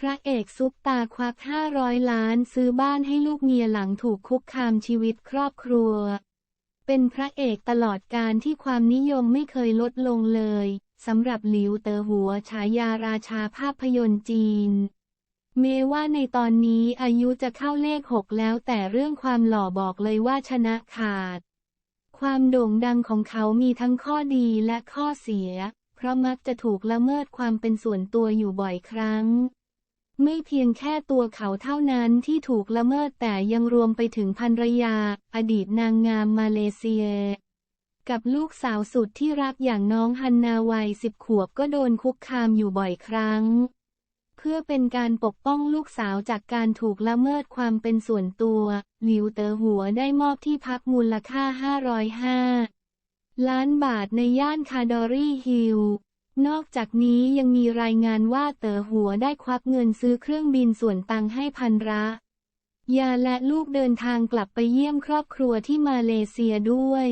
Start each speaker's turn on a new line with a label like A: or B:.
A: พระเอกซุปตาควัก 500 ล้านซื้อบ้านให้ลูกเมียหลังถูกคุกคามชีวิตครอบครัว เป็นพระเอกตลอดการที่ความนิยมไม่เคยลดลงเลยสำหรับหลิวเตอหัวฉายาราชาภาพยนตร์จีน เมว่าในตอนนี้อายุจะเข้าเลขหกแล้วแต่เรื่องความหล่อบอกเลยว่าชนะขาด ความโด่งดังของเขามีทั้งข้อดีและข้อเสีย เพราะมักจะถูกละเมิดความเป็นส่วนตัวอยู่บ่อยครั้ง ไม่เพียงแค่ตัวเขาเท่านั้นที่ถูกละเมิดแต่ยังรวมไปถึงภรรยา อดีตนางงามมาเลเซีย กับลูกสาวสุดที่รักอย่างน้องฮันนาวัยสิบขวบก็โดนคุกคามอยู่บ่อยครั้ง เพื่อเป็นการปกป้องลูกสาวจากการถูกละเมิดความเป็นส่วนตัว หลิวเต๋อหัวได้มอบที่พักมูลค่า 505 ล้านบาทในย่านคาดอรี่ฮิล นอกจากนี้ยังมีรายงานว่าเต๋อหัวได้ควักเงินซื้อเครื่องบินส่วนตังให้พันระยาและลูกเดินทางกลับไปเยี่ยมครอบครัวที่มาเลเซียด้วย